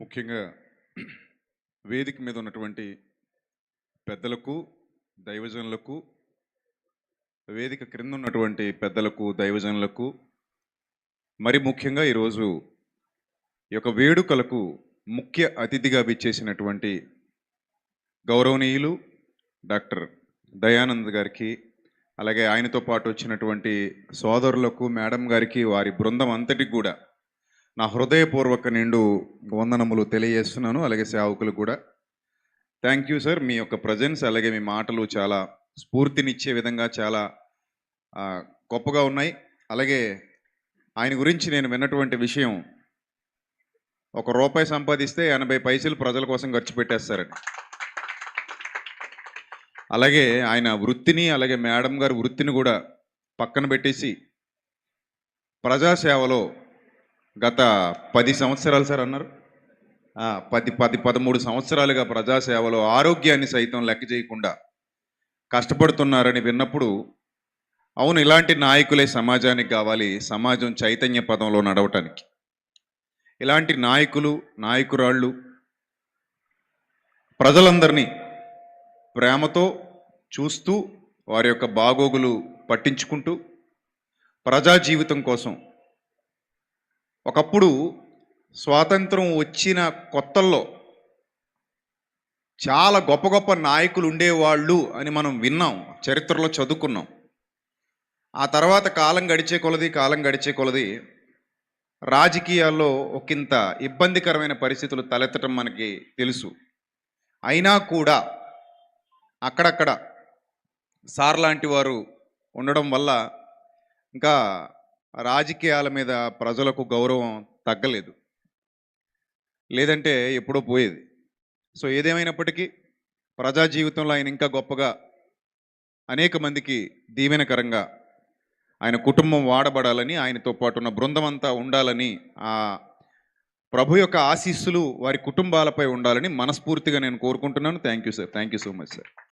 ముఖ్యంగా వేదిక మీద ఉన్నటువంటి పెద్దలకు దైవజనులకు వేదిక క్రింద ఉన్నటువంటి పెద్దలకు దైవజనులకు మరి ముఖ్యంగా ఈరోజు ఈ యొక్క వేడుకలకు ముఖ్య అతిథిగా విచ్చేసినటువంటి గౌరవనీయులు డాక్టర్ దయానంద్ గారికి అలాగే ఆయనతో పాటు వచ్చినటువంటి సోదరులకు మేడం గారికి వారి బృందం అంతటికి కూడా నా హృదయపూర్వక నిండు వందనములు తెలియజేస్తున్నాను అలాగే సేవకులు కూడా. థ్యాంక్ యూ సార్ మీ యొక్క ప్రజెన్స్ అలాగే మీ మాటలు చాలా స్ఫూర్తినిచ్చే విధంగా చాలా గొప్పగా ఉన్నాయి. అలాగే ఆయన గురించి నేను విన్నటువంటి విషయం ఒక రూపాయి సంపాదిస్తే ఎనభై పైసలు ప్రజల కోసం ఖర్చు పెట్టేస్తారని అలాగే ఆయన వృత్తిని అలాగే మేడం గారి వృత్తిని కూడా పక్కన పెట్టేసి ప్రజాసేవలో గత పది సంవత్సరాలు సార్ అన్నారు. పది పది పదమూడు సంవత్సరాలుగా ప్రజాసేవలో ఆరోగ్యాన్ని సైతం లెక్క చేయకుండా కష్టపడుతున్నారని విన్నప్పుడు అవును ఇలాంటి నాయకులే సమాజానికి కావాలి సమాజం చైతన్య పదంలో నడవటానికి. ఇలాంటి నాయకులు నాయకురాళ్ళు ప్రజలందరినీ ప్రేమతో చూస్తూ వారి యొక్క బాగోగులు పట్టించుకుంటూ ప్రజా జీవితం కోసం ఒకప్పుడు స్వాతంత్రం వచ్చిన కొత్తల్లో చాలా గొప్ప గొప్ప నాయకులు ఉండేవాళ్ళు అని మనం విన్నాం చరిత్రలో చదువుకున్నాం. ఆ తర్వాత కాలం గడిచే కొలది కాలం గడిచే కొలది రాజకీయాల్లో ఒకంత ఇబ్బందికరమైన పరిస్థితులు తలెత్తడం మనకి తెలుసు. అయినా కూడా అక్కడక్కడ సార్ లాంటి వారు ఉండడం వల్ల ఇంకా రాజకీయాల మీద ప్రజలకు గౌరవం తగ్గలేదు. లేదంటే ఎప్పుడో పోయేది. సో ఏదేమైనప్పటికీ ప్రజా జీవితంలో ఆయన ఇంకా గొప్పగా అనేక మందికి దీవెనకరంగా ఆయన కుటుంబం వాడబడాలని ఆయనతో పాటు ఉన్న బృందం అంతా ఉండాలని ఆ ప్రభు యొక్క ఆశీస్సులు వారి కుటుంబాలపై ఉండాలని మనస్ఫూర్తిగా నేను కోరుకుంటున్నాను. Thank you sir. Thank you so much sir.